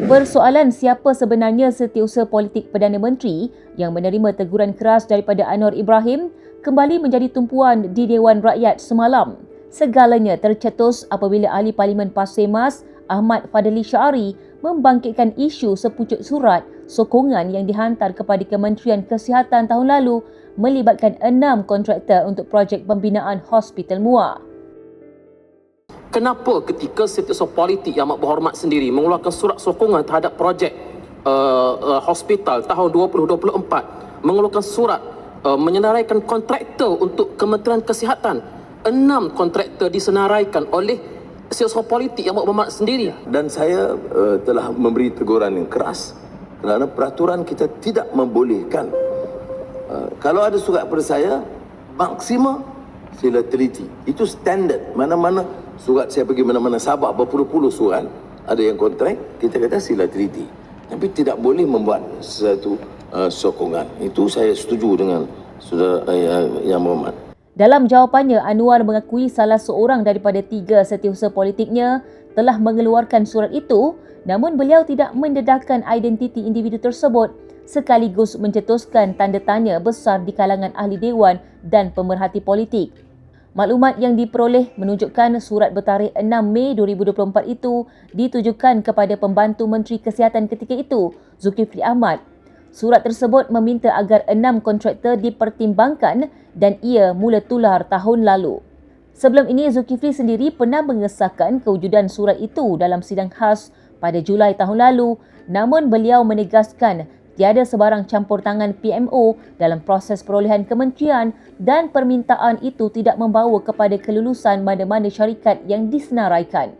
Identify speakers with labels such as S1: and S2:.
S1: Persoalan siapa sebenarnya setiausaha politik Perdana Menteri yang menerima teguran keras daripada Anwar Ibrahim kembali menjadi tumpuan di Dewan Rakyat semalam. Segalanya tercetus apabila Ahli Parlimen Pasir Mas Ahmad Fadli Syari membangkitkan isu sepucuk surat sokongan yang dihantar kepada Kementerian Kesihatan tahun lalu melibatkan enam kontraktor untuk projek pembinaan Hospital Muar.
S2: Kenapa ketika setiausaha politik yang amat berhormat sendiri mengeluarkan surat sokongan terhadap projek uh, uh, hospital tahun 2024 mengeluarkan surat uh, menyenaraikan kontraktor untuk Kementerian Kesihatan enam kontraktor disenaraikan oleh setiausaha politik yang amat berhormat sendiri.
S3: Dan saya uh, telah memberi teguran yang keras kerana peraturan kita tidak membolehkan uh, kalau ada surat pada saya maksima sila teliti. Itu standard. Mana-mana surat saya pergi mana-mana Sabah berpuluh-puluh surat. Ada yang kontrak kita kata sila teliti. Tapi tidak boleh membuat sesuatu uh, sokongan. Itu saya setuju dengan saudara uh, yang berhormat.
S1: Dalam jawapannya Anwar mengakui salah seorang daripada tiga setiausaha politiknya telah mengeluarkan surat itu namun beliau tidak mendedahkan identiti individu tersebut sekaligus mencetuskan tanda tanya besar di kalangan ahli dewan dan pemerhati politik. Maklumat yang diperoleh menunjukkan surat bertarikh 6 Mei 2024 itu ditujukan kepada pembantu Menteri Kesihatan ketika itu, Zulkifli Ahmad. Surat tersebut meminta agar enam kontraktor dipertimbangkan dan ia mula tular tahun lalu. Sebelum ini, Zulkifli sendiri pernah mengesahkan kewujudan surat itu dalam sidang khas pada Julai tahun lalu namun beliau menegaskan tiada sebarang campur tangan PMO dalam proses perolehan kementerian dan permintaan itu tidak membawa kepada kelulusan mana-mana syarikat yang disenaraikan.